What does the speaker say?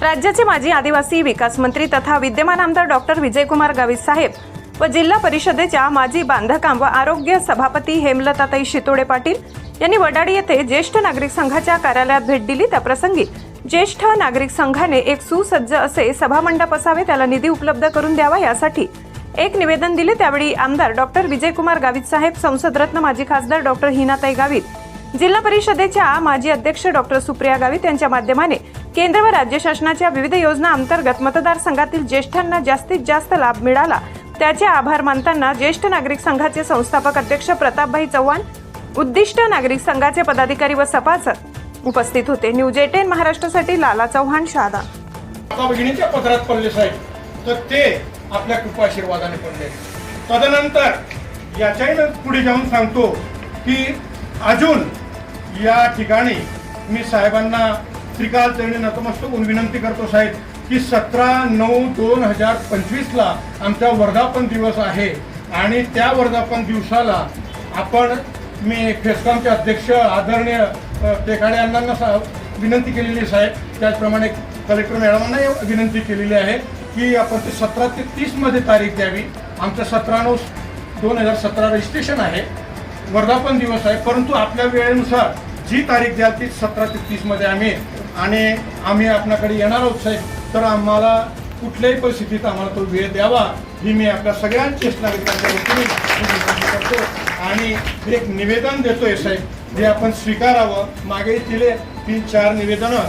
राज्याचे माजी आदिवासी विकास मंत्री तथा विद्यमान आमदार डॉक्टर विजयकुमार गावित साहेब व जिल्हा परिषदेच्या माजी बांधकाम व आरोग्य सभापती हेमलताताई शितोडे पाटील यांनी वडाडी येथे ज्येष्ठ नागरिक संघाच्या कार्यालयात भेट दिली. त्याप्रसंगी ज्येष्ठ नागरिक संघाने एक सुसज्ज असे सभामंडप असावे त्याला निधी उपलब्ध करून द्यावा यासाठी एक निवेदन दिले. त्यावेळी आमदार डॉक्टर विजयकुमार गावित साहेब संसदरत्न माजी खासदार डॉक्टर हिनाताई गावित जिल्हा परिषदेच्या माजी अध्यक्ष डॉक्टर सुप्रिया गावित यांच्या माध्यमाने केंद्र व राज्य शासनाच्या विविध योजना अंतर्गत मतदारसंघातील ज्येष्ठांना जास्तीत जास्त लाभ मिळाला. त्याचे आभार मानताना ज्येष्ठ नागरिक संघाचे संस्थापक अध्यक्ष प्रतापभाई चव्हाण उद्दिष्ट नागरिक संघाचे पदाधिकारी व सभासद उपस्थित होते. न्यूज एटेन महाराष्ट्रासाठी लाला चव्हाण शहादा पत्रात पडले साहेब. तर ते आपल्या कृपाशीर्वादाने पडले. तदनंतर याच्याही पुढे जाऊन सांगतो की अजून या ठिकाणी मी साहेबांना त्रिकाल चरणी नतमस्तक होऊन विनंती करतो साहेब की सतरा नऊ दोन हजार पंचवीसला आमचा वर्धापन दिवस आहे आणि त्या वर्धापन दिवसाला आपण मी फेसकॉमचे अध्यक्ष आदरणीय टेकाडे यांना सा विनंती केलेली साहेब. त्याचप्रमाणे कलेक्टर मॅडमांनाही विनंती केलेली आहे की आपण ते सतरा ते तीसमध्ये तारीख द्यावी. आमचं सतरा नऊ दोन हजार सतरा रजिस्ट्रेशन आहे. वर्धापन दिवस आहे परंतु आपल्या वेळेनुसार जी तारीख द्याल ती सतरा ते तीसमध्ये आम्ही. आणि आम्ही आपल्याकडे येणार आहोत साहेब. तर आम्हाला कुठल्याही परिस्थितीत आम्हाला तो वेळ द्यावा. ही मी आपल्या सगळ्यांची नागरिकांच्या वतीने करतो. आणि एक निवेदन देतोय साहेब. जे आपण स्वीकारावं. मागे दिले तीन चार निवेदनं.